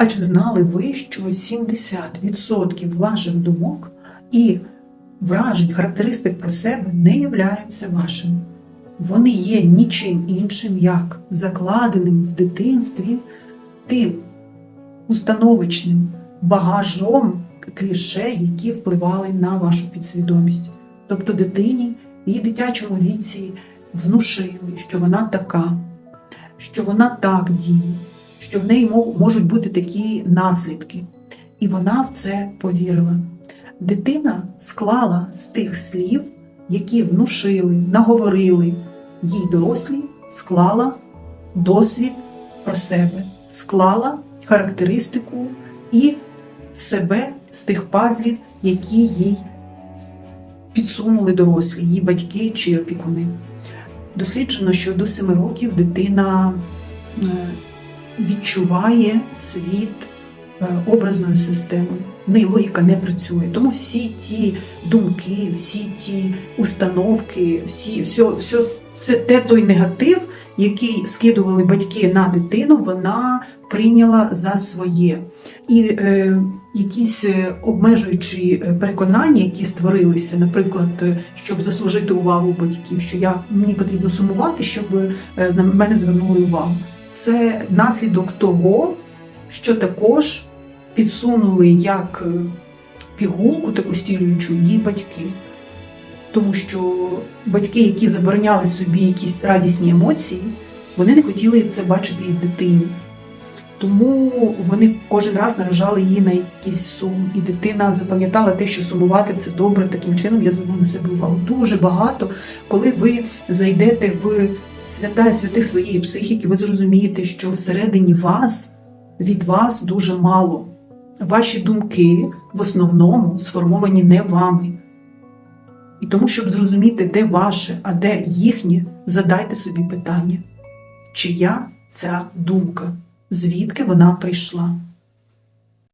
А чи знали ви, що 70% ваших думок і вражень, характеристик про себе не являються вашими? Вони є нічим іншим, як закладеним в дитинстві тим установочним багажом кліше, які впливали на вашу підсвідомість. Тобто дитині її дитячому віці внушили, що вона така, що вона так діє, що в неї можуть бути такі наслідки. І вона в це повірила. Дитина склала з тих слів, які внушили, наговорили їй дорослі, склала досвід про себе, склала характеристику і себе з тих пазлів, які їй підсунули дорослі, її батьки чи опікуни. Досліджено, що до 7 років дитина е, відчуває світ е, образною системою. В неї логіка не працює. Тому всі ті думки, всі ті установки, всі, все, все, все те той негатив, який скидували батьки на дитину, вона прийняла за своє. І е, якісь е, обмежуючі е, переконання, які створилися, наприклад, щоб заслужити увагу батьків, що я мені потрібно сумувати, щоб на мене звернули увагу. Це наслідок того, що також підсунули як е, пігулку, таку стілюючу її батьки. Тому що батьки, які забороняли собі якісь радісні емоції, вони не хотіли це бачити і в дитині. Тому вони кожен раз наражали її на якийсь сум, і дитина запам'ятала те, що сумувати це добре. Таким чином я зверну на себе увагу. Дуже багато, коли ви зайдете в свята святих своєї психіки, ви зрозумієте, що всередині вас від вас дуже мало. Ваші думки в основному сформовані не вами. І тому, щоб зрозуміти, де ваше, а де їхнє, задайте собі питання, чия ця думка, звідки вона прийшла.